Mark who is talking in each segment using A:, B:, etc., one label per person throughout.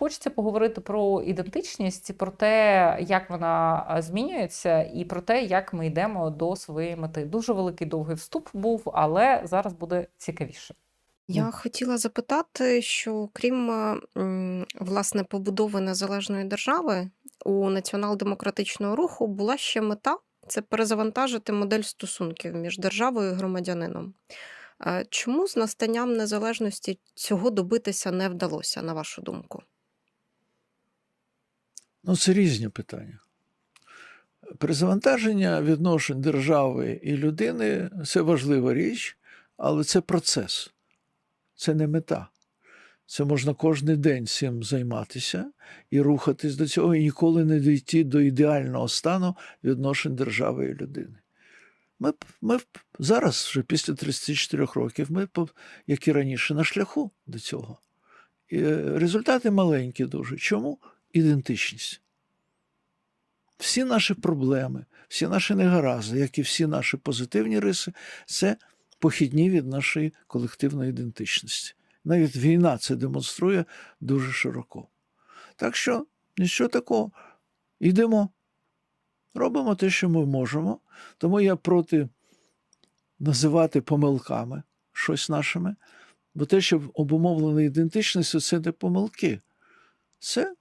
A: Хочеться поговорити про ідентичність, про те, як вона змінюється, і про те, як ми йдемо до своєї мети. Дуже великий довгий вступ був, але зараз буде цікавіше.
B: Я хотіла запитати, що крім е, власне побудови незалежної держави у націонал-демократичного руху була ще мета це перезавантажити модель стосунків між державою і громадянином. Е, Чому з настанням незалежності цього добитися не вдалося, на вашу думку?
C: Ну, це різні питання. Перезавантаження відношень держави і людини це важлива річ, але це процес, це не мета. Це можна кожен день цим займатися і рухатись до цього, і ніколи не дійти до ідеального стану відношень держави і людини. Ми, ми зараз, вже після 34 років, ми, як і раніше, на шляху до цього. І е, результати маленькі дуже. Чому? Ідентичність. Всі наші проблеми, всі наші негаразди, як і всі наші позитивні риси, це похідні від нашої колективної ідентичності. Навіть війна це демонструє дуже широко. Так що нічого такого. Йдемо, робимо те, що ми можемо. Тому я проти називати помилками щось нашими, бо те, що обумовлено ідентичністю, це не помилки. Це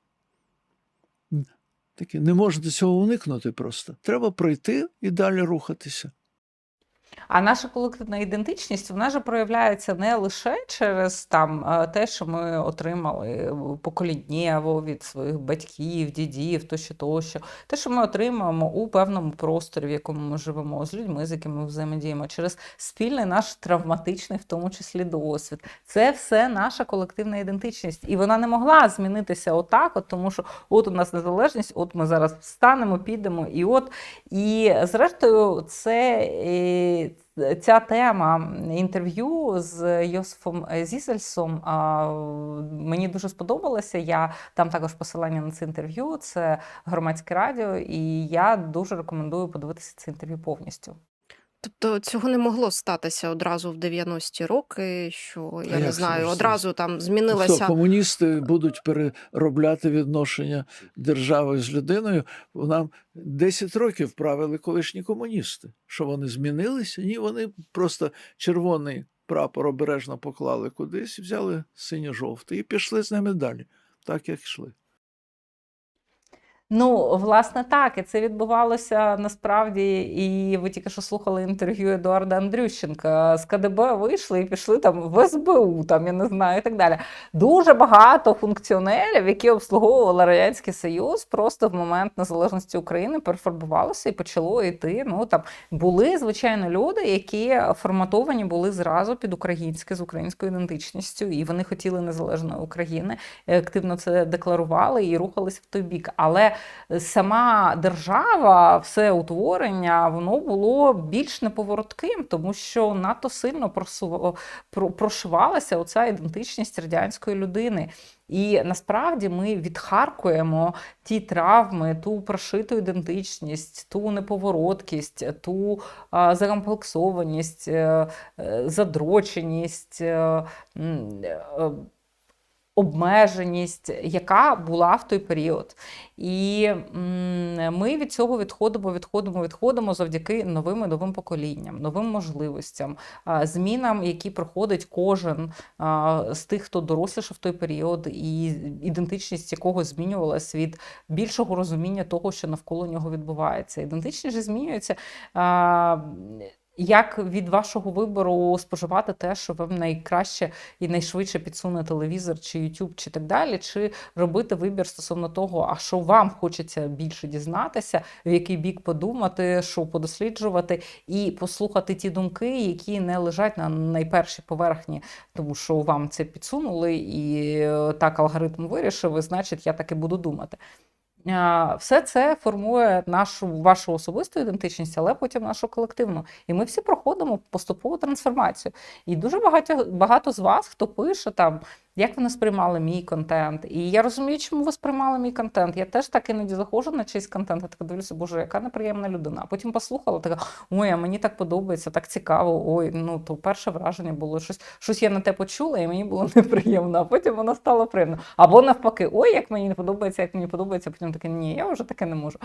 C: таке, не можна цього уникнути просто. Треба пройти і далі рухатися.
A: А наша колективна ідентичність вона ж проявляється не лише через там е, те, що ми отримали поколіннєво від своїх батьків, дідів, тощо, тощо. Те, що ми отримуємо у певному просторі, в якому ми живемо з людьми, з якими ми взаємодіємо, через спільний наш травматичний, в тому числі, досвід. Це все наша колективна ідентичність. І вона не могла змінитися отак, от, тому що от у нас незалежність, от ми зараз встанемо, підемо, і от. І зрештою, це. Ця тема інтерв'ю з Йосифом Зісельсом мені дуже сподобалася. Я там також посилання на це інтерв'ю. Це громадське радіо, і я дуже рекомендую подивитися це інтерв'ю повністю.
B: Тобто цього не могло статися одразу в 90-ті роки, що я
C: як
B: не знаю,
C: може
B: одразу там
C: Хто
B: змінилася.
C: комуністи будуть переробляти відношення держави з людиною? Нам 10 років правили колишні комуністи. Що вони змінилися? Ні, вони просто червоний прапор обережно поклали кудись, взяли синьо-жовтий і пішли з ними далі, так як йшли.
A: Ну, власне, так, і це відбувалося насправді. І ви тільки що слухали інтерв'ю Едуарда Андрющенка. З КДБ вийшли і пішли там в СБУ, там я не знаю, і так далі. Дуже багато функціонерів, які обслуговували Радянський Союз, просто в момент незалежності України перефарбувалося і почало йти. Ну там були звичайно люди, які форматовані були зразу під українське з українською ідентичністю, і вони хотіли незалежної України, активно це декларували і рухалися в той бік. Але сама держава, все утворення, воно було більш неповоротким, тому що надто сильно прошивалася оця ідентичність радянської людини. І насправді ми відхаркуємо ті травми, ту прошиту ідентичність, ту неповороткість, ту закомплексованість, е, е, задроченість. Обмеженість, яка була в той період, і ми від цього відходимо, відходимо, відходимо завдяки новим і новим поколінням, новим можливостям, змінам, які проходить кожен з тих, хто дорослішав в той період, і ідентичність якого змінювалась від більшого розуміння того, що навколо нього відбувається. Ідентичність же змінюється. Як від вашого вибору споживати те, що вам найкраще і найшвидше підсуне телевізор чи YouTube, чи так далі, чи робити вибір стосовно того, а що вам хочеться більше дізнатися, в який бік подумати, що подосліджувати, і послухати ті думки, які не лежать на найпершій поверхні, тому що вам це підсунули, і е, так алгоритм вирішив, і значить, я так і буду думати. Все це формує нашу вашу особисту ідентичність, але потім нашу колективну. І ми всі проходимо поступову трансформацію. І дуже багато, багато з вас, хто пише там як вони сприймали мій контент. І я розумію, чому ви сприймали мій контент. Я теж так іноді заходжу на чийсь контент, я така дивлюся, боже, яка неприємна людина. Потім послухала, така ой, а мені так подобається, так цікаво. Ой, ну то перше враження було щось, щось я на те почула, і мені було неприємно, а потім воно стало приємно. Або навпаки, ой, як мені не подобається, як мені подобається, а потім таке, ні, я вже таке не можу.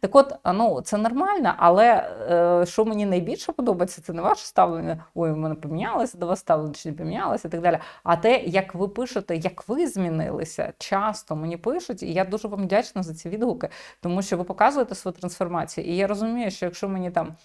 A: Так от, ну, це нормально, але е, що мені найбільше подобається, це не ваше ставлення, ой, у мене помінялося до вас ставлення, чи не помінялося і так далі. А те, як ви пишете, як ви змінилися, часто мені пишуть, і я дуже вам вдячна за ці відгуки, тому що ви показуєте свою трансформацію. І я розумію, що якщо мені там.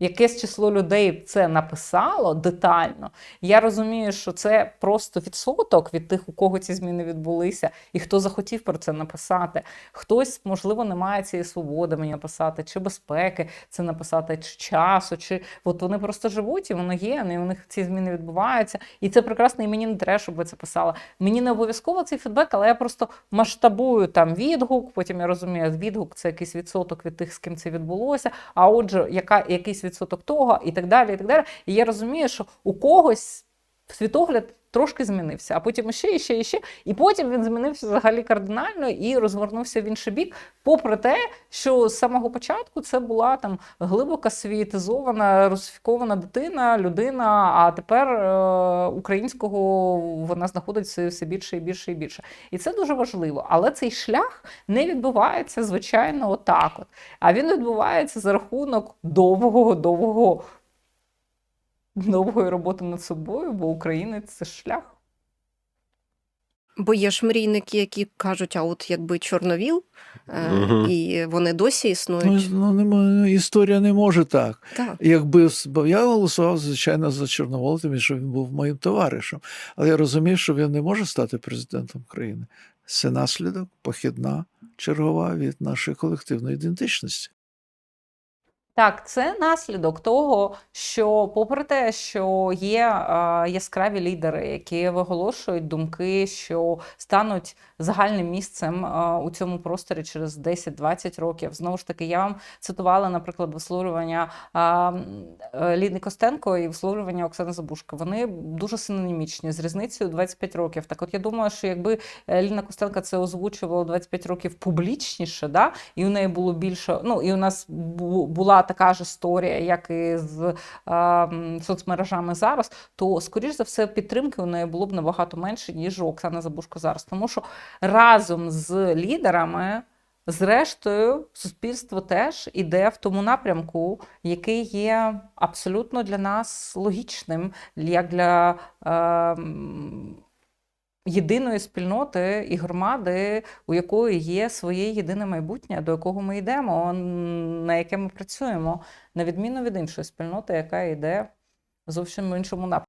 A: Якесь число людей це написало детально. Я розумію, що це просто відсоток від тих, у кого ці зміни відбулися, і хто захотів про це написати. Хтось, можливо, не має цієї свободи мені написати, чи безпеки це написати, чи часу, чи от вони просто живуть, і воно є, і у них ці зміни відбуваються. І це прекрасно, і мені не треба, щоб ви це писали. Мені не обов'язково цей фідбек, але я просто масштабую там відгук. Потім я розумію, відгук це якийсь відсоток від тих, з ким це відбулося. А отже, яка якийсь відсоток того, і так далі. І так далі. І я розумію, що у когось світогляд трошки змінився, а потім іще, іще, іще. І потім він змінився взагалі кардинально і розвернувся в інший бік, попри те, що з самого початку це була там глибоко світизована, русифікована дитина, людина. А тепер е, українського вона знаходиться все більше і більше і більше. І це дуже важливо. Але цей шлях не відбувається звичайно отак. От. А він відбувається за рахунок довгого, довгого, довгої роботи над собою, бо українець це шлях.
B: Бо є ж мрійники, які кажуть, а от якби Чорновіл,
D: Мгм.
B: і вони досі
C: Ну,
B: існують.
C: ну, не ну, історія не може так.
B: Так.
C: Якби бо я голосував, звичайно, за Чорновола, тому що він був моїм товаришем. Але я розумів, що він не може стати президентом країни. Це наслідок, похідна, чергова від нашої колективної ідентичності.
A: Так, це наслідок того, що, попри те, що є яскраві лідери, які виголошують думки, що стануть загальним місцем у цьому просторі через 10-20 років. Знову ж таки, я вам цитувала, наприклад, висловлювання е, Ліни Костенко і висловлювання Оксани Забушко. Вони дуже синонімічні з різницею 25 років. Так, от я думаю, що якби е, Ліна Костенко це озвучувала 25 років публічніше, да, і у неї було більше. Ну і у нас була така ж історія, як і з е, соцмережами зараз, то скоріш за все підтримки у неї було б набагато менше, ніж у Оксани Забушко зараз. Тому що разом з лідерами. Зрештою, суспільство теж іде в тому напрямку, який є абсолютно для нас логічним, як для е, єдиної спільноти і громади, у якої є своє єдине майбутнє, до якого ми йдемо, на яке ми працюємо, на відміну від іншої спільноти, яка йде зовсім в іншому напрямку.